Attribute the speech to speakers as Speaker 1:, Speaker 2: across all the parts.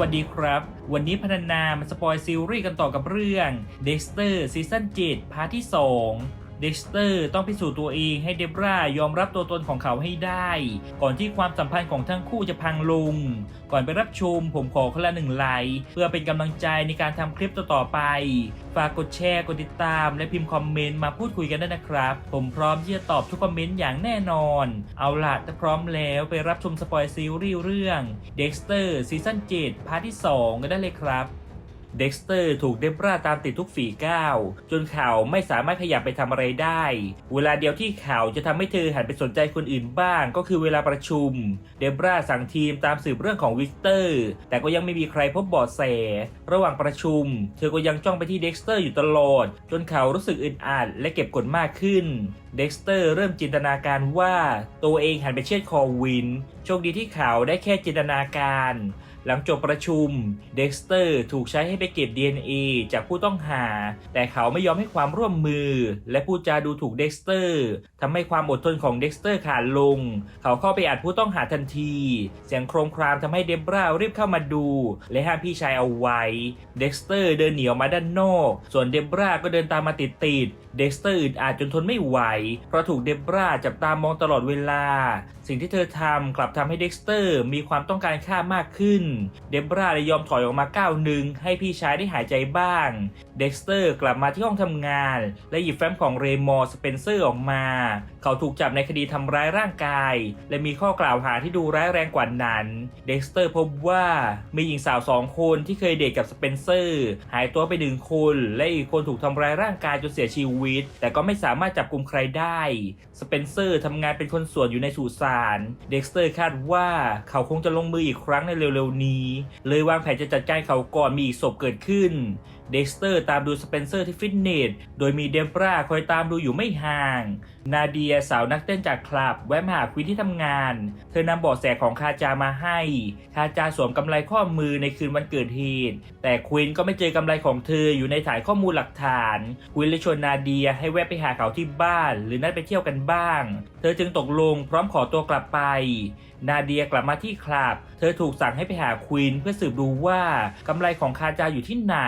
Speaker 1: วัสดีครับ วันนี้พนันนามาสปอยซีรีส์กันต่อกับเรื่อง Dexter ซีซั่น7พาร์ทที่ 2 Dexter ต้องพิสูจน์ตัวเองให้เดบรายอมรับตัวตนของเขาให้ได้ ก่อนที่ความสัมพันธ์ของทั้งคู่จะพังลง ก่อนไปรับชม ผมขอคนละหนึ่งไลค์เพื่อเป็นกำลังใจในการทำคลิปต่อๆไป ฝากกดแชร์ กดติดตาม และพิมพ์คอมเมนต์มาพูดคุยกันได้นะครับ ผมพร้อมที่จะตอบทุกคอมเมนต์อย่างแน่นอน เอาล่ะถ้าพร้อมแล้วไปรับชมสปอยซีรีส์เรื่อง Dexter ซีซั่น7พาร์ทที่ 2 กันได้เลยครับ เด็กสเตอร์ถูกเดบราตามติดทุกฝีก้าวจนเขาไม่สามารถขยับไปทำอะไรได้ เวลาเดียวที่เขาจะทำให้เธอหันไปสนใจคนอื่นบ้าง ก็คือเวลาประชุม เดบราสั่งทีมตามสืบเรื่องของวิกเตอร์ แต่ก็ยังไม่มีใครพบเบาะแส ระหว่างประชุม เธอก็ยังจ้องไปที่เด็กสเตอร์อยู่ตลอด จนเขารู้สึกอึดอัดและเก็บกดมากขึ้นเด็กสเตอร์เริ่มจินตนาการว่า ตัวเองหันไปเชือดคอวิน โชคดีที่เขาได้แค่จินตนาการ หลังจบประชุม เด็กสเตอร์ถูกใช้ให้ไปเก็บ DNA จากผู้ต้องหา แต่เขาไม่ยอมให้ความร่วมมือ และพูดจาดูถูกเด็กสเตอร์ทำให้ความอดทนของเด็กสเตอร์ขาดลง เขาเข้าไปอัดผู้ต้องหาทันที เสียงโครมครามทำให้เดบรารีบเข้ามาดู และห้ามพี่ชายเอาไว้ เด็กสเตอร์เดินหนีออกมาด้านนอก ส่วนเดบราก็เดินตามมาติดติด เด็กสเตอร์อึดอัดจนทนไม่ไหว เพราะถูกเดบราจับตามองตลอดเวลา สิ่งที่เธอทำกลับทำให้เด็กสเตอร์มีความต้องการฆ่ามากขึ้น เดบราเลยยอมถอยออกมาก้าวหนึ่งให้พี่ชายได้หายใจบ้าง เด็กสเตอร์กลับมาที่ห้องทำงาน และหยิบแฟ้มของเรมอร์สเปนเซอร์ออกมา เขาถูกจับในคดีทำร้ายร่างกาย และมีข้อกล่าวหาที่ดูร้ายแรงกว่านั้น เด็กสเตอร์พบว่ามีหญิงสาวสองคนที่เคยเดทกับสเปนเซอร์ หายตัวไปหนึ่งคน และอีกคนถูกทำร้ายร่างกายจนเสียชีวิตแต่ก็ไม่สามารถจับกลุ่มใครได้ สเปนเซอร์ทำงานเป็นคนสวนอยู่ในสุสานเด็กสเตอร์คาดว่าเขาคงจะลงมืออีกครั้งในเร็วๆนี้ เลยวางแผนจะจัดการเขาก่อนมีอีกศพเกิดขึ้น เด็กสเตอร์ตามดูสเปนเซอร์ที่ฟิตเนส โดยมีเดบราคอยตามดูอยู่ไม่ห่าง นาเดียสาวนักเต้นจากคลับ แวะมาหาควินที่ทำงาน เธอนำเบาะแสของคาจามาให้ คาจาสวมกำไรข้อมือในคืนวันเกิดเหตุ แต่ควินก็ไม่เจอกำไรของเธออยู่ในฐานข้อมูลหลักฐาน ควินเลยชวนนาเดียให้แวะไปหาเขาที่บ้าน หรือนัดไปเที่ยวกันบ้าง เธอจึงตกลงพร้อมขอตัวกลับไป นาเดียกลับมาที่คลับ เธอถูกสั่งให้ไปหาควีนเพื่อสืบดูว่ากำไรของคาจาอยู่ที่ไหน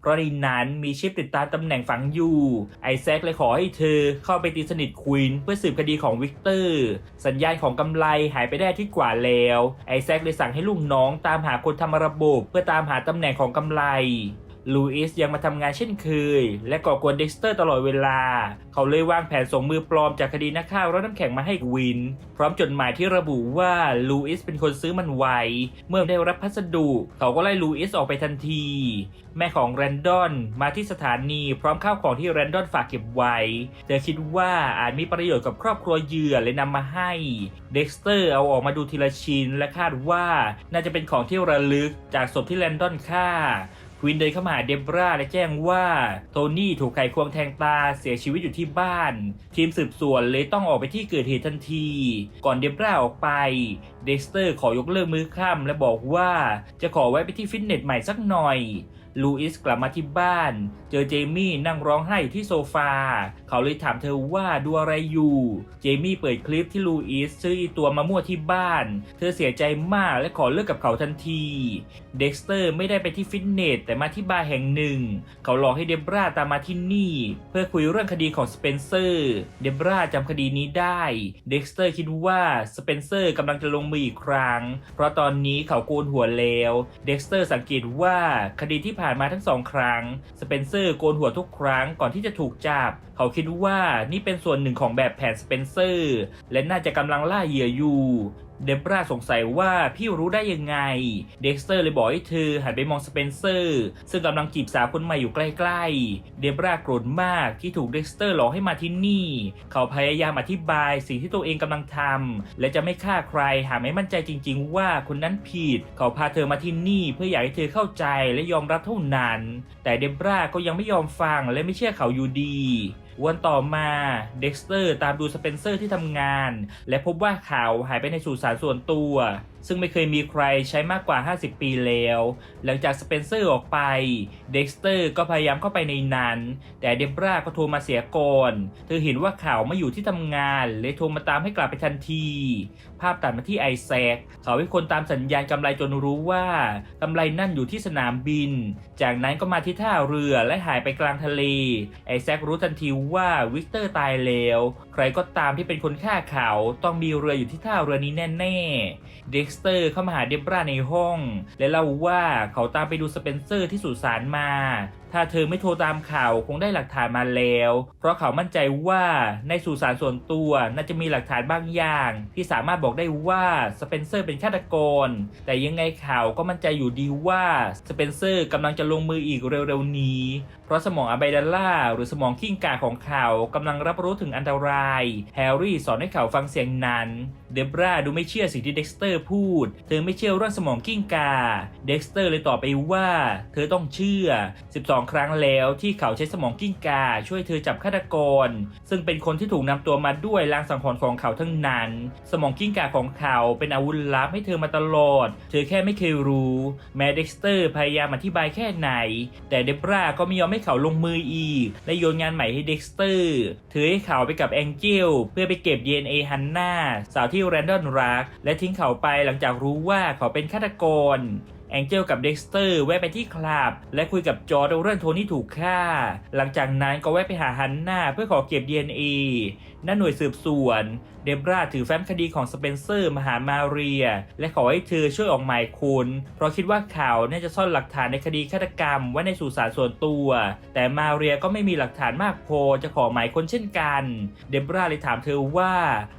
Speaker 1: เพราะในนั้นมีชิปติดตามตำแหน่งฝังอยู่ ไอแซคเลยขอให้เธอเข้าไปตีสนิทควีนเพื่อสืบคดีของวิกเตอร์ สัญญาณของกำไรหายไปได้ที่กว่าแล้ว ไอแซคเลยสั่งให้ลูกน้องตามหาคนทำระบบ เพื่อตามหาตำแหน่งของกำไร ลูอิสยังมาทำงานเช่นเคย และก่อกวนเด็กสเตอร์ตลอดเวลา เขาเลยวางแผนส่งมือปลอมจากคดีนักฆ่ารถน้ำแข็งมาให้วิน พร้อมจดหมายที่ระบุว่าลูอิสเป็นคนซื้อมันไว เมื่อได้รับพัสดุ เขาก็ไล่ลูอิสออกไปทันที แม่ของแรนดอนมาที่สถานีพร้อมข้าวของที่แรนดอนฝากเก็บไว้ เธอคิดว่าอาจมีประโยชน์กับครอบครัวเหยื่อเลยนำมาให้ เด็กสเตอร์เอาออกมาดูทีละชิ้นและคาดว่าน่าจะเป็นของที่ระลึกจากศพที่แรนดอนฆ่า ควินเดินเข้ามาหาเดบราและแจ้งว่าโทนี่ถูกไขควงแทงตาเสียชีวิตอยู่ที่บ้าน ทีมสืบสวนเลยต้องออกไปที่เกิดเหตุทันที ก่อนเดบราออกไป เดสเตอร์ขอยกเลิกมือค่ำและบอกว่าจะขอไว้ไปที่ฟิตเนสใหม่สักหน่อยลูอิสกลับมาที่บ้านเจอเจมี่นั่งร้องไห้อยู่ที่โซฟา เขาเลยถามเธอว่าดูอะไรอยู่ เจมี่เปิดคลิปที่ลูอิสซื้อตัวมามั่วที่บ้าน เธอเสียใจมากและขอเลิกกับเขาทันที เด็กสเตอร์ไม่ได้ไปที่ฟิตเนสแต่มาที่บาร์แห่งหนึ่ง เขาหลอกให้เดบราตามมาที่นี่ เพื่อคุยเรื่องคดีของสเปนเซอร์ เดบราจำคดีนี้ได้ เด็กสเตอร์คิดว่าสเปนเซอร์กำลังจะลงมืออีกครั้ง เพราะตอนนี้เขาโกนหัวแล้ว เด็กสเตอร์สังเกตว่าคดีที่ผ่านมาทั้งสองครั้งสเปนเซอร์โกนหัวทุกครั้งก่อนที่จะถูกจับ เขาคิดว่านี่เป็นส่วนหนึ่งของแบบแผนสเปนเซอร์ และน่าจะกำลังล่าเหยื่ออยู่ เดบราสงสัยว่าพี่รู้ได้ยังไง เด็กสเตอร์เลยบอกให้เธอหันไปมองสเปนเซอร์ ซึ่งกำลังจีบสาวคนใหม่อยู่ใกล้ๆ เดบราโกรธมากที่ถูกเด็กสเตอร์หลอกให้มาที่นี่ เขาพยายามอธิบายสิ่งที่ตัวเองกำลังทำและจะไม่ฆ่าใครหากไม่มั่นใจจริง ๆ ว่าคนนั้นผิด เขาพาเธอมาที่นี่เพื่ออยากให้เธอเข้าใจและยอมรับเท่านั้น แต่เดบราก็ยังไม่ยอมฟังและไม่เชื่อเขาอยู่ดี วันต่อมาเด็กสเตอร์ตามดูสเปนเซอร์ที่ทำงาน และพบว่าเขาหายไปในสุสานส่วนตัวซึ่งไม่เคยมีใครใช้มากกว่า 50 ปีแล้ว หลังจากสเปนเซอร์ออกไป เด็กสเตอร์ก็พยายามเข้าไปในนั้น แต่เดบราก็โทรมาเสียก่อน เธอเห็นว่าข่าวไม่อยู่ที่ทำงานเลยโทรมาตามให้กลับไปทันที ภาพตัดมาที่ไอแซค เขาให้คนตามสัญญาณกำไรจนรู้ว่ากำไรนั่นอยู่ที่สนามบิน จากนั้นก็มาที่ท่าเรือและหายไปกลางทะเล ไอแซครู้ทันทีว่าวิกเตอร์ตายแล้ว รก็ตามที่เป็นคนฆ่าเขาต้องมีเรืออยู่ที่ท่าเรือนี้แน่ๆ เด็กสเตอร์เข้ามาหาเดบราในห้อง และเล่าว่าเขาตามไปดูสเปนเซอร์ที่สุสานมา ถ้าเธอไม่โทรตามข่าวคงได้หลักฐานมาแล้ว เพราะเขามั่นใจว่าในสุสานส่วนตัวน่าจะมีหลักฐานบางอย่าง ที่สามารถบอกได้ว่าสเปนเซอร์เป็นฆาตกร แต่ยังไงข่าวก็มั่นใจอยู่ดีว่าสเปนเซอร์กำลังจะลงมืออีกเร็วๆนี้ เพราะสมองอะไบดัลล่าหรือสมองกิ้งกาของเขากำลังรับรู้ถึงอันตราย แฮร์รี่สอนให้เขาฟังเสียงนั้นเดบราดูไม่เชื่อสิ่งที่เด็กสเตอร์พูด เธอไม่เชื่อเรื่องสมองกิ้งกา เด็กสเตอร์เลยตอบไปว่า เธอต้องเชื่อ 12ครั้งแล้วที่เขาใช้สมองกิ้งก่าช่วยเธอจับฆาตกร ซึ่งเป็นคนที่ถูกนำตัวมาด้วยลางสังหรณ์ของเขาทั้งนั้น สมองกิ้งก่าของเขาเป็นอาวุธลับให้เธอมาตลอด เธอแค่ไม่เคยรู้ แม้เด็กสเตอร์พยายามอธิบายแค่ไหน แต่เดบราก็ไม่ยอมให้เขาลงมืออีก และโยนงานใหม่ให้เด็กสเตอร์เธอให้เขาไปกับแองเจลเพื่อไปเก็บ DNA ฮันน่าสาวที่แรนดอนรักและทิ้งเขาไปหลังจากรู้ว่าเขาเป็นฆาตกร แองเจลกับเด็กสเตอร์แวะไปที่คลับ และคุยกับจอร์ดเรื่องโทนี่ถูกฆ่า หลังจากนั้นก็แวะไปหาฮันนาเพื่อขอเก็บ DNA นั่นหน่วยสืบสวน เดบราถือแฟ้มคดีของสเปนเซอร์มาหามาเรีย และขอให้เธอช่วยออกหมายคุณ เพราะคิดว่าเขาวน่าจะซ่อนหลักฐานในคดีฆาตกรรมไว้ในสุสานส่วนตัว แต่มาเรียก็ไม่มีหลักฐานมากพอจะขอหมายคนเช่นกัน เดบราเลยถามเธอว่า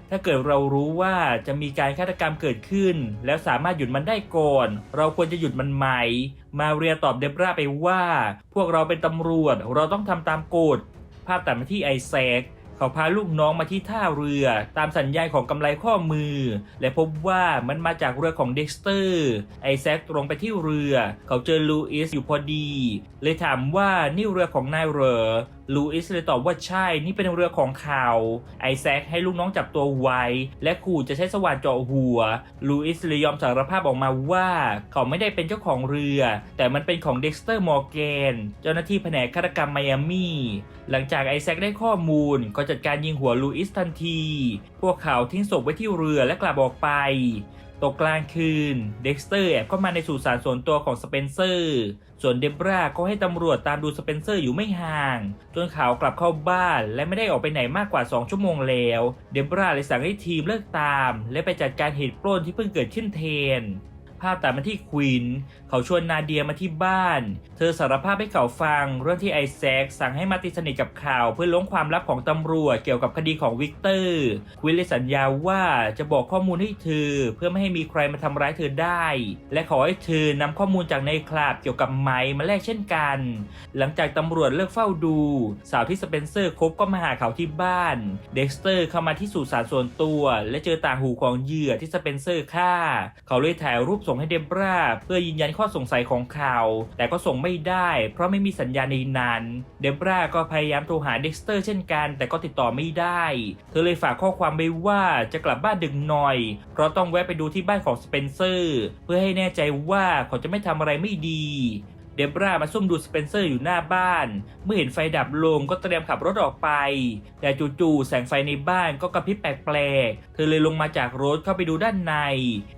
Speaker 1: ถ้าเกิดเรารู้ว่าจะมีการฆาตกรรมเกิดขึ้น แล้วสามารถหยุดมันได้ก่อน เราควรจะหยุดมันไหม มาเรียตอบเดบราไปว่า พวกเราเป็นตำรวจเราต้องทำตามกฎภาพตัดมาที่ไอแซค เขาพาลูกน้องมาที่ท่าเรือ ตามสัญญาณของกำไลข้อมือ และพบว่ามันมาจากเรือของเด็กสเตอร์ ไอแซคตรงไปที่เรือ เขาเจอลูอิสอยู่พอดี เลยถามว่านี่เรือของนายเหรอ ลูอิสเลยตอบว่าใช่ นี่เป็นเรือของเขาไอแซคให้ลูกน้องจับตัวไว้ และขู่จะใช้สว่านเจาะหัว ลูอิสเลยยอมสารภาพออกมาว่า เขาไม่ได้เป็นเจ้าของเรือ แต่มันเป็นของเด็กสเตอร์มอร์แกน เจ้าหน้าที่แผนกฆาตกรรมไมอามี่ หลังจากไอแซคได้ข้อมูล ก็จัดการยิงหัวลูอิสทันที พวกเขาทิ้งศพไว้ที่เรือและกลับออกไป ตกกลางคืน เด็กสเตอร์แอบเข้ามาในสุสานส่วนตัวของสเปนเซอร์ ส่วนเดบราก็ให้ตำรวจตามดูสเปนเซอร์อยู่ไม่ห่าง จนเขากลับเข้าบ้านและไม่ได้ออกไปไหนมากกว่า 2 ชั่วโมงแล้ว เดบราเลยสั่งให้ทีมเลิกตาม และไปจัดการเหตุปล้นที่เพิ่งเกิดขึ้นแทน ภาพตัดมาที่ควินเขาชวนนาเดียมาที่บ้าน เธอสารภาพให้เขาฟัง เรื่องที่ไอแซคสั่งให้มาติดสนิทกับข่าว เพื่อล้วงความลับของตำรวจเกี่ยวกับคดีของวิกเตอร์ควินเลยสัญญาว่าจะบอกข้อมูลให้เธอ เพื่อไม่ให้มีใครมาทำร้ายเธอได้ และขอให้เธอนำข้อมูลจากในคลับเกี่ยวกับไม้มาแลกเช่นกัน หลังจากตำรวจเลิกเฝ้าดู สาวที่สเปนเซอร์คบก็มาหาเขาที่บ้าน เด็กสเตอร์เข้ามาที่สุสานส่วนตัว และเจอต่างหูของเหยื่อที่สเปนเซอร์ฆ่า เขาเลยถ่ายรูปส่งให้เดบราเพื่อยืนยันข้อสงสัยของข่าว แต่ก็ส่งไม่ได้ เพราะไม่มีสัญญาณในนั้นเดบราก็พยายามโทรหาเด็กสเตอร์เช่นกัน แต่ก็ติดต่อไม่ได้ เธอเลยฝากข้อความไปว่าจะกลับบ้านดึกหน่อย เพราะต้องแวะไปดูที่บ้านของสเปนเซอร์ เพื่อให้แน่ใจว่าเขาจะไม่ทำอะไรไม่ดี เดบรามาซุ่มดูสเปนเซอร์อยู่หน้าบ้าน เมื่อเห็นไฟดับลงก็เตรียมขับรถออกไป แต่จู่ๆแสงไฟในบ้านก็กระพริบแปลกๆ เธอเลยลงมาจากรถเข้าไปดูด้านใน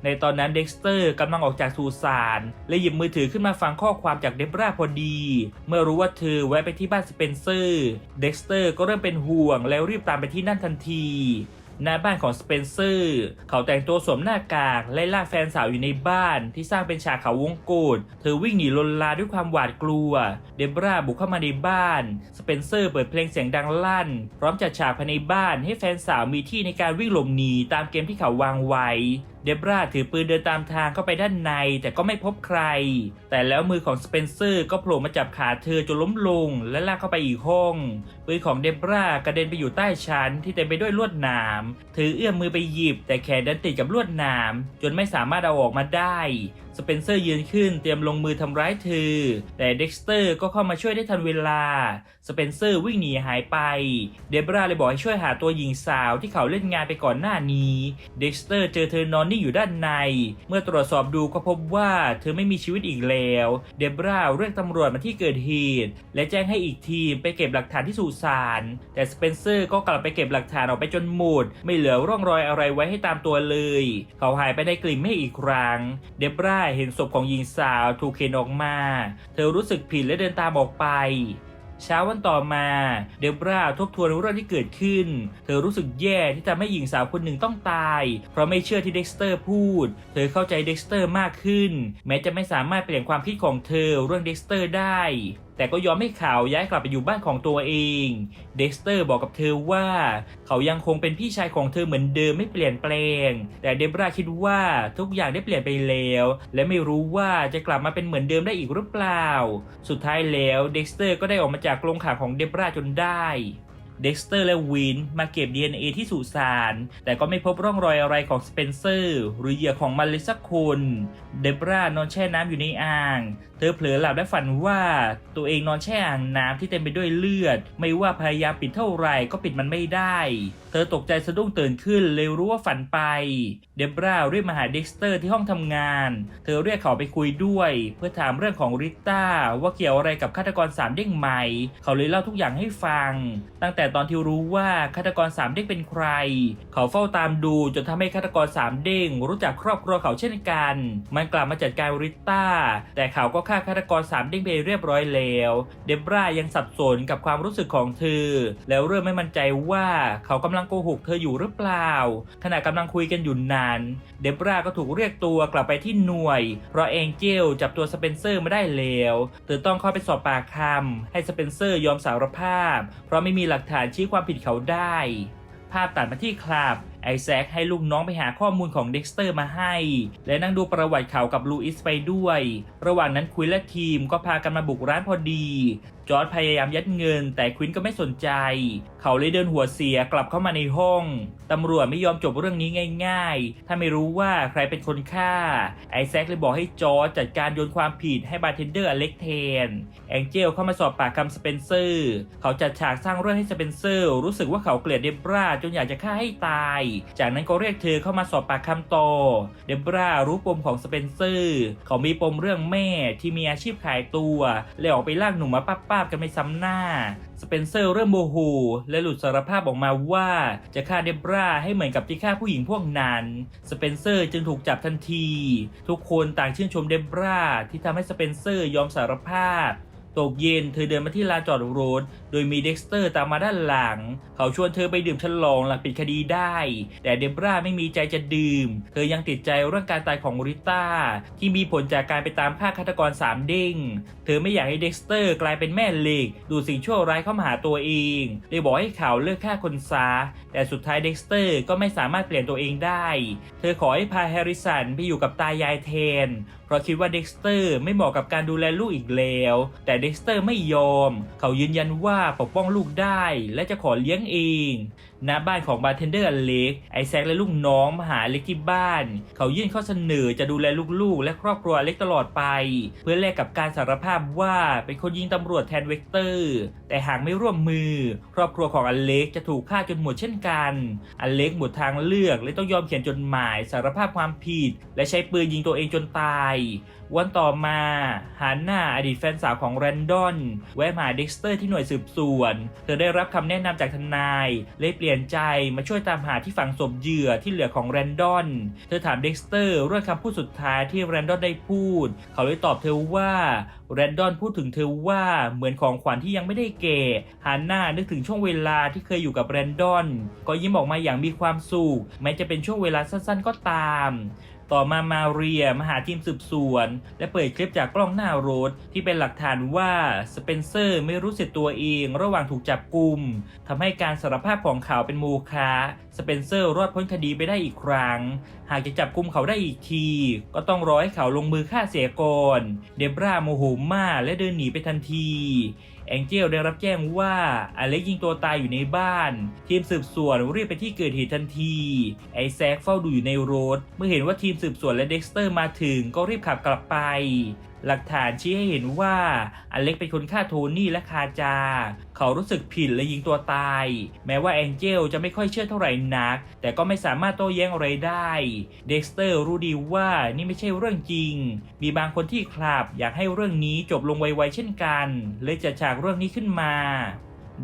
Speaker 1: ในตอนนั้นเด็กสเตอร์กำลังออกจากสุสานและหยิบมือถือขึ้นมาฟังข้อความจากเดบราพอดี เมื่อรู้ว่าเธอแวะไปที่บ้านสเปนเซอร์ เด็กสเตอร์ก็เริ่มเป็นห่วงแล้วรีบตามไปที่นั่นทันที หน้าบ้านของสเปนเซอร์ เขาแต่งตัวสวมหน้ากากไล่ล่าแฟนสาวอยู่ในบ้านที่สร้างเป็นฉากเขาวงกูดเธอวิ่งหนีลนลาด้วยความหวาดกลัว เดบราบุกเข้ามาในบ้าน สเปนเซอร์เปิดเพลงเสียงดังลั่น พร้อมจัดฉากภายในบ้านให้แฟนสาวมีที่ในการวิ่งหลบหนีตามเกมที่เขาวางไว้ เดบราถือปืนเดินตามทางเข้าไปด้านในแต่ก็ไม่พบใคร แต่แล้วมือของสเปนเซอร์ก็โผล่มาจับขาเธอจนล้มลง และลากเข้าไปอีกห้อง ปืนของเดบรากระเด็นไปอยู่ใต้ชั้นที่เต็มไปด้วยลวดหนามถือเอื้อมมือไปหยิบ แต่แขนดันติดกับลวดหนาม จนไม่สามารถเอาออกมาได้ สเปนเซอร์ยืนขึ้นเตรียมลงมือทำร้ายเธอ แต่เด็กสเตอร์ก็เข้ามาช่วยได้ทันเวลา สเปนเซอร์วิ่งหนีหายไป เดบราเลยบอกให้ช่วยหาตัวหญิงสาวที่เขาเล่นงานไปก่อนหน้านี้ เด็กสเตอร์เจอเธอนอนนิ่งอยู่ด้านใน เมื่อตรวจสอบดูก็พบว่าเธอไม่มีชีวิตอีกแล้ว เดบราเรียกตำรวจมาที่เกิดเหตุ และแจ้งให้อีกทีมไปเก็บหลักฐานที่สุสาน แต่สเปนเซอร์ก็กลับไปเก็บหลักฐานออกไปจนหมด ไม่เหลือร่องรอยอะไรไว้ให้ตามตัวเลย เขาหายไปในกลิ่นไม่อีกครั้ง เดบราเห็นศพของหญิงสาวถูกเข็นออกมา เธอรู้สึกผิดและเดินตามออกไป เช้าวันต่อมา เดบราทบทวนเรื่องที่เกิดขึ้น เธอรู้สึกแย่ที่ทำให้หญิงสาวคนหนึ่งต้องตาย เพราะไม่เชื่อที่เด็กสเตอร์พูด เธอเข้าใจเด็กสเตอร์มากขึ้น แม้จะไม่สามารถเปลี่ยนความคิดของเธอเรื่องเด็กสเตอร์ได้แต่ก็ยอมให้เขาวย้ายกลับไปอยู่บ้านของตัวเอง เด็กสเตอร์บอกกับเธอว่า เขายังคงเป็นพี่ชายของเธอเหมือนเดิมไม่เปลี่ยนแปลง แต่เดบราคิดว่าทุกอย่างได้เปลี่ยนไปแล้ว และไม่รู้ว่าจะกลับมาเป็นเหมือนเดิมได้อีกหรือเปล่า สุดท้ายแล้วเด็กสเตอร์ก็ได้ออกมาจากกรงขังของเดบราจนได้เด็กสเตอร์และวินมาเก็บ DNA ที่สุสาน แต่ก็ไม่พบร่องรอยอะไรของสเปนเซอร์ หรือเหยื่อของมันเลยสักคน เดบรานอนแช่น้ำอยู่ในอ่าง เธอเผลอหลับและฝันว่าตัวเองนอนแช่อ่างน้ำที่เต็มไปด้วยเลือด ไม่ว่าพยายามปิดเท่าไหร่ก็ปิดมันไม่ได้ เธอตกใจสะดุ้งตื่นขึ้นเลยรู้ว่าฝันไป เดบราเรียกมาหาเด็กสเตอร์ที่ห้องทำงาน เธอเรียกเขาไปคุยด้วย เพื่อถามเรื่องของริต้าว่าเกี่ยวอะไรกับฆาตกรสามเด้งใหม่เขาเลยเล่าทุกอย่างให้ฟัง ตั้งแต่ตอนที่รู้ว่าฆาตกรสามเด้งเป็นใคร เขาเฝ้าตามดูจนทำให้ฆาตกรสามเด้งรู้จักครอบครัวเขาเช่นกัน มันกลับมาจัดการริต้าแต่เขาก็ฆ่าฆาตกรสามเด้งไปเรียบร้อยแล้ว เดบรายังสับสนกับความรู้สึกของเธอ แล้วเริ่มไม่มั่นใจว่าเขากำลังโกหกเธออยู่หรือเปล่า ขณะกำลังคุยกันอยู่นานเดบราก็ถูกเรียกตัวกลับไปที่หน่วย เพราะเองเจลจับตัวสเปนเซอร์มาได้แล้วเธอต้องเข้าไปสอบปากคำให้สเปนเซอร์ยอมสารภาพ เพราะไม่มีหลักฐานชี้ความผิดเขาได้ ภาพตัดมาที่คลับ ไอแซคให้ลูกน้องไปหาข้อมูลของเด็กสเตอร์มาให้ และนั่งดูประวัติเขากับลูอิสไปด้วย ระหว่างนั้นคุยและทีมก็พากันมาบุกร้านพอดีจอร์ดพยายามยัดเงิน แต่ควินก็ไม่สนใจ เขาเลยเดินหัวเสียกลับเข้ามาในห้อง ตำรวจไม่ยอมจบเรื่องนี้ง่าย ๆ ถ้าไม่รู้ว่าใครเป็นคนฆ่า ไอแซคเลยบอกให้จอร์ดจัดการโยนความผิดให้บาร์เทนเดอร์อเล็กเทน แองเจลเข้ามาสอบปากคำสเปนเซอร์ เขาจัดฉากสร้างเรื่องให้สเปนเซอร์ รู้สึกว่าเขาเกลียดเดบราจนอยากจะฆ่าให้ตาย จากนั้นก็เรียกเธอเข้ามาสอบปากคำต่อ เดบรารู้ปมของสเปนเซอร์ เขามีปมเรื่องแม่ที่มีอาชีพขายตัวและออกไปลากหนุ่มมาป้าบกันไม่ซ้ำหน้า สเปนเซอร์เริ่มโมโหและหลุดสารภาพออกมาว่าจะฆ่าเดบราให้เหมือนกับที่ฆ่าผู้หญิงพวกนั้น สเปนเซอร์จึงถูกจับทันที ทุกคนต่างชื่นชมเดบราที่ทำให้สเปนเซอร์ยอมสารภาพ ตกเย็นเธอเดินมาที่ลานจอดรถ โดยมีเด็กสเตอร์ตามมาด้านหลัง เขาชวนเธอไปดื่มฉลองหลังปิดคดีได้ แต่เดบราไม่มีใจจะดื่ม เธอยังติดใจเรื่องการตายของริต้าที่มีผลจากการไปตามฆ่าฆาตกรสามเด้ง เธอไม่อยากให้เด็กสเตอร์กลายเป็นแม่เหล็ก ดูสิ่งชั่วร้ายเข้ามาหาตัวเองเลยบอกให้เขาเลิกฆ่าคนซาแต่สุดท้ายเด็กสเตอร์ก็ไม่สามารถเปลี่ยนตัวเองได้ เธอขอให้พาแฮร์ริสันไปอยู่กับตายายแทน เพราะคิดว่าเด็กสเตอร์ไม่เหมาะกับการดูแลลูกอีกแล้ว แต่เด็กสเตอร์ไม่ยอม เขายืนยันว่าปกป้องลูกได้และจะขอเลี้ยงเอง ณบ้านของบาร์เทนเดอร์อเล็กไอแซคและลูกน้องมาหาเล็กที่บ้าน เขายื่นข้อเสนอจะดูแลลูกๆ และครอบครัวเล็กตลอดไป เพื่อแลกกับการสารภาพว่าเป็นคนยิงตำรวจแทนเวกเตอร์ แต่หากไม่ร่วมมือ ครอบครัวของอเล็กจะถูกฆ่าจนหมดเช่นกันอเล็กหมดทางเลือกและต้องยอมเขียนจดหมายสารภาพความผิด และใช้ปืนยิงตัวเองจนตาย วันต่อมาฮาน่าอดีตแฟนสาวของแรนดอน แวะมาหาเด็กสเตอร์ที่หน่วยสืบสวน เธอได้รับคำแนะนำจากทนายเลยเปลี่ยนี่ยนใจมาช่วยตามหาที่ฝังศพเหยื่อที่เหลือของแรนดอน เธอถามเด็กสเตอร์เรื่องคำพูดสุดท้ายที่แรนดอนได้พูด เขาเลยตอบเธอว่าแรนดอนพูดถึงเธอว่าเหมือนของขวัญที่ยังไม่ได้เก็บฮาน่านึกถึงช่วงเวลาที่เคยอยู่กับแรนดอน ก็ยิ้มออกมาอย่างมีความสุขแม้จะเป็นช่วงเวลาสั้นๆก็ตาม ต่อมามาเรียมาหาทีมสืบสวน และเปิดคลิปจากกล้องหน้ารถที่เป็นหลักฐานว่าสเปนเซอร์ไม่รู้สึกตัวเอง ระหว่างถูกจับกลุ่มทำให้การสารภาพของเขาเป็นโมฆะสเปนเซอร์รอดพ้นคดีไปได้อีกครั้ง หากจะจับกุมเขาได้อีกที ก็ต้องรอให้เขาลงมือฆ่าเสียก่อน เดบราโมโหมากและเดินหนีไปทันทีแองเจลได้รับแจ้งว่าอเล็กยิงตัวตายอยู่ในบ้าน ทีมสืบสวนรีบไปที่เกิดเหตุทันที ไอแซคเฝ้าดูอยู่ในรถ เมื่อเห็นว่าทีมสืบสวนและเด็กสเตอร์มาถึงก็รีบขับกลับไป หลักฐานชี้ให้เห็นว่าอเล็กเป็นคนฆ่าโทนี่และคาจา เขารู้สึกผิดและยิงตัวตาย แม้ว่าแองเจลจะไม่ค่อยเชื่อเท่าไหร่นัก แต่ก็ไม่สามารถโต้แย้งอะไรได้ เด็กสเตอร์รู้ดีว่านี่ไม่ใช่เรื่องจริง มีบางคนที่ครับอยากให้เรื่องนี้จบลงไวๆเช่นกัน เลยจัดฉากเรื่องนี้ขึ้นมา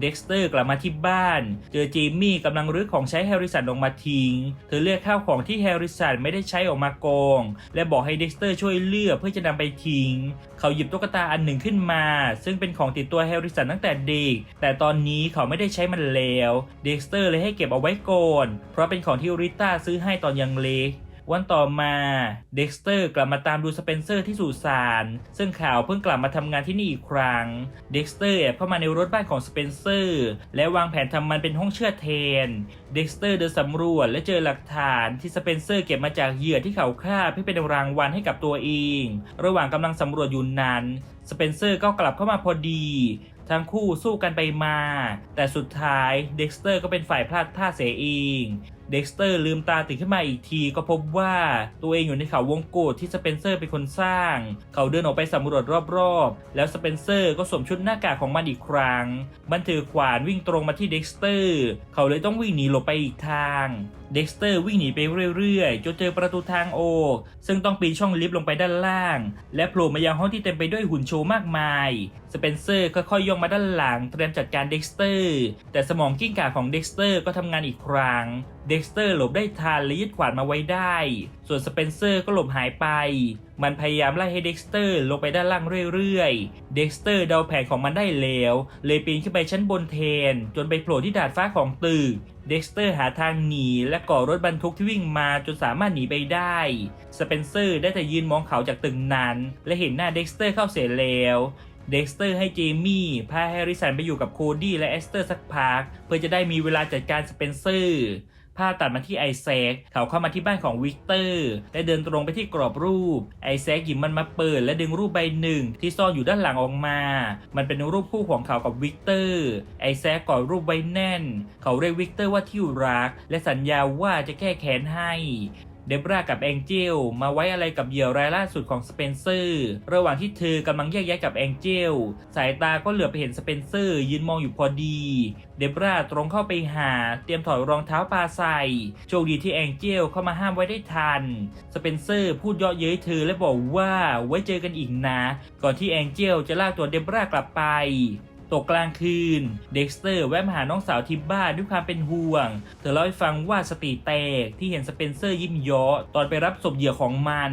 Speaker 1: เด็กสเตอร์กลับมาที่บ้าน เจอจิมมี่กำลังรื้อของใช้แฮร์ริสันออกมาทิ้ง เธอเลือกข้าวของที่แฮร์ริสันไม่ได้ใช้ออกมากอง และบอกให้เด็กสเตอร์ช่วยเลือกเพื่อจะนำไปทิ้ง เขาหยิบตุ๊กตาอันหนึ่งขึ้นมา ซึ่งเป็นของติดตัวแฮร์ริสันตั้งแต่เด็ก แต่ตอนนี้เขาไม่ได้ใช้มันแล้ว เด็กสเตอร์เลยให้เก็บเอาไว้ก่อน เพราะเป็นของที่ริต้าซื้อให้ตอนยังเล็ก วันต่อมาเด็กสเตอร์กลับมาตามดูสเปนเซอร์ที่สุสานซึ่งข่าวเพิ่งกลับมาทำงานที่นี่อีกครั้งเด็กสเตอร์แอบเข้ามาในรถบ้านของสเปนเซอร์และวางแผนทำมันเป็นห้องเชือดแทนเด็กสเตอร์เดินสำรวจและเจอหลักฐานที่สเปนเซอร์เก็บมาจากเหยื่อที่เขาฆ่าเพื่อเป็นรางวัลให้กับตัวเอง ระหว่างกำลังสำรวจอยู่นั้นสเปนเซอร์ก็กลับเข้ามาพอดี ทั้งคู่สู้กันไปมา แต่สุดท้ายเด็กสเตอร์ก็เป็นฝ่ายพลาดท่าเสียเอง เด็กสเตอร์ลืมตาตื่นขึ้นมาอีกทีก็พบว่าตัวเองอยู่ในเขาวงกตที่สเปนเซอร์เป็นคนสร้าง เขาเดินออกไปสำรวจรอบๆ แล้วสเปนเซอร์ก็สวมชุดหน้ากากของมันอีกครั้ง มันถือขวานวิ่งตรงมาที่เด็กสเตอร์ เขาเลยต้องวิ่งหนีหลบไปอีกทาง เด็กสเตอร์วิ่งหนีไปเรื่อยๆ จนเจอประตูทางออกซึ่งต้องปีนช่องลิฟต์ลงไปด้านล่าง และโผล่มายังห้องที่เต็มไปด้วยหุ่นโชว์มากมาย สเปนเซอร์ค่อยๆย่องมาด้านหลังเตรียมจัดการเด็กสเตอร์ แต่สมองกิ้งก่าของเด็กสเตอร์ก็ทำงานอีกครั้ง เด็กสเตอร์หลบได้ทันและยึดขวานมาไว้ได้ ส่วนสเปนเซอร์ก็หลบหายไป มันพยายามไล่ให้เด็กสเตอร์ลงไปด้านล่างเรื่อยๆ เด็กสเตอร์เดาแผนของมันได้แล้ว เลยปีนขึ้นไปชั้นบนแทน จนไปโผล่ที่ดาดฟ้าของตึก เด็กสเตอร์หาทางหนีและก่อรถบรรทุกที่วิ่งมาจนสามารถหนีไปได้ สเปนเซอร์ได้แต่ยืนมองเขาจากตึกนั้น และเห็นหน้าเด็กสเตอร์เข้าเสียแล้วเด็กสเตอร์ให้เจมี่พาแฮร์ริสันไปอยู่กับโคดี้และเอสเตอร์สักพักเพื่อจะได้มีเวลาจัดการสเปนเซอร์ ภาพตัดมาที่ไอแซคเขาเข้ามาที่บ้านของวิกเตอร์ได้เดินตรงไปที่กรอบรูป ไอแซคหยิบมันมาเปิด และดึงรูปใบหนึ่ง ที่ซ่อนอยู่ด้านหลังออกมา มันเป็นรูปคู่ของเขากับวิกเตอร์ ไอแซคกอดรูปไว้แน่น เขาเรียกวิกเตอร์ว่าที่รัก และสัญญาว่าจะแก้แค้นให้ เดบรากับแองเจลมาไว้อะไรกับเหยื่อรายล่าสุดของสเปนเซอร์ระหว่างที่เธอกำลังแยกย้ายกับแองเจลสายตาก็เหลือบไปเห็นสเปนเซอร์ยืนมองอยู่พอดี เดบราตรงเข้าไปหา เตรียมถอยรองเท้าปลาใส่โชคดีที่แองเจลเข้ามาห้ามไว้ได้ทัน สเปนเซอร์พูดเยาะเย้ยเธอและบอกว่าไว้เจอกันอีกนะ ก่อนที่แองเจลจะลากตัวเดบรากลับไป ตกกลางคืน เด็กสเตอร์แวะมาหาน้องสาวที่บ้านด้วยความเป็นห่วง เธอเล่าให้ฟังว่าสติแตกที่เห็นสเปนเซอร์ยิ้มยาะตอนไปรับศพเหยื่อของมัน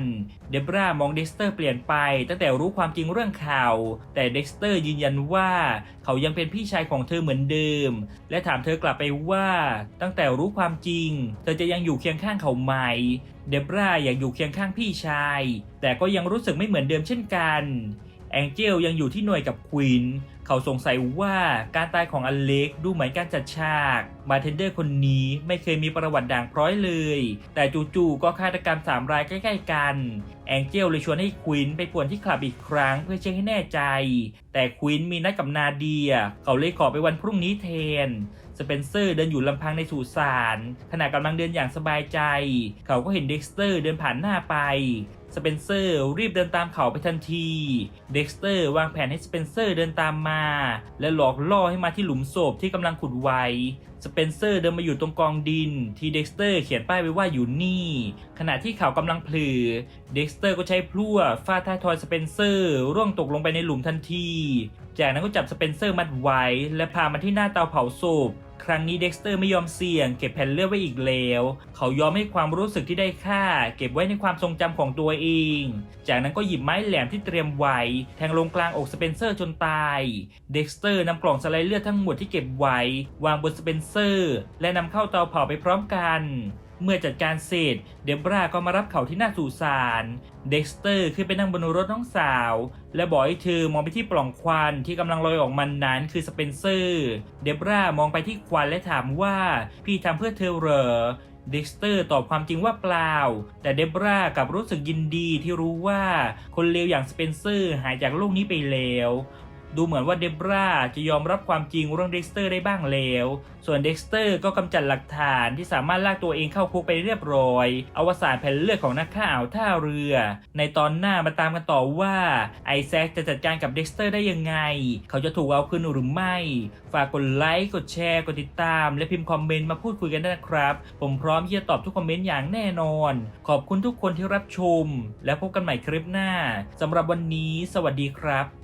Speaker 1: เดบรามองเด็กสเตอร์เปลี่ยนไปตั้งแต่รู้ความจริงเรื่องข่าว แต่เด็กสเตอร์ยืนยันว่า เขายังเป็นพี่ชายของเธอเหมือนเดิม และถามเธอกลับไปว่าตั้งแต่รู้ความจริง เธอจะยังอยู่เคียงข้างเขาไหมเดบราอยากอยู่เคียงข้างพี่ชาย แต่ก็ยังรู้สึกไม่เหมือนเดิมเช่นกัน แองเจลยังอยู่ที่หน่วยกับควิน เขาสงสัยว่าการตายของอเล็กดูเหมือนการจัดฉากบาร์เทนเดอร์คนนี้ไม่เคยมีประวัติด่างพร้อยเลย แต่จู่ๆก็ฆาตกรรมสามรายใกล้ๆกัน แองเจลเลยชวนให้ควินไปป่วนที่คลับอีกครั้งเพื่อเช็คให้แน่ใจ แต่ควินมีนัดกับนาเดีย เขาเลยขอไปวันพรุ่งนี้แทนสเปนเซอร์เดินอยู่ลำพังในสุสานขณะกำลังเดินอย่างสบายใจ เขาก็เห็นเด็กสเตอร์เดินผ่านหน้าไป สเปนเซอร์รีบเดินตามเขาไปทันที เด็กสเตอร์วางแผนให้สเปนเซอร์เดินตามมา และหลอกล่อให้มาที่หลุมศพที่กำลังขุดไว้ สเปนเซอร์เดินมาอยู่ตรงกองดิน ที่เด็กสเตอร์เขียนป้ายไว้ว่าอยู่นี่ ขณะที่เขากำลังพลือ เด็กสเตอร์ก็ใช้พลั่วฟาดท้ายทอยสเปนเซอร์ร่วงตกลงไปในหลุมทันที จากนั้นก็จับสเปนเซอร์มัดไว้ และพามาที่หน้าเตาเผาศพ ครั้งนี้เด็กสเตอร์ไม่ยอมเสี่ยง เก็บแผ่นเลือดไว้อีกแล้ว เขายอมให้ความรู้สึกที่ได้ค่า เก็บไว้ในความทรงจำของตัวเอง จากนั้นก็หยิบไม้แหลมที่เตรียมไว้ แทงลงกลางอกสเปนเซอร์จนตาย เด็กสเตอร์นำกล่องสไลด์เลือดทั้งหมดที่เก็บไว้ วางบนสเปนเซอร์ และนำเข้าเตาเผาไปพร้อมกัน เมื่อจัดการเสร็จ เดบราก็มารับเขาที่หน้าสุสานเด็กสเตอร์ขึ้นไปนั่งบนรถน้องสาว และบอกให้เธอมองไปที่ปล่องควันที่กำลังลอยออกมานั้นคือสเปนเซอร์ เดบรามองไปที่ควันและถามว่าพี่ทำเพื่อเธอเหรอเด็กสเตอร์ตอบความจริงว่าเปล่า แต่เดบรากลับรู้สึกยินดีที่รู้ว่าคนเลวอย่างสเปนเซอร์หายจากโลกนี้ไปแล้ว ดูเหมือนว่าเดบราจะยอมรับความจริงเรื่องเด็กสเตอร์ได้บ้างแล้ว ส่วนเด็กสเตอร์ก็กำจัดหลักฐานที่สามารถลากตัวเองเข้าคุกไปเรียบร้อย อวสานแผ่นเลือดของนักฆ่าอ่าวท่าเรือ ในตอนหน้ามาตามกันต่อว่าไอแซคจะจัดการกับเด็กสเตอร์ได้ยังไง เขาจะถูกเอาคืนหรือไม่ ฝากกดไลค์ กดแชร์ กดติดตาม และพิมพ์คอมเมนต์มาพูดคุยกันได้นะครับ ผมพร้อมที่จะตอบทุกคอมเมนต์อย่างแน่นอน ขอบคุณทุกคนที่รับชม และพบกันใหม่คลิปหน้าสำหรับวันนี้ สวัสดีครับ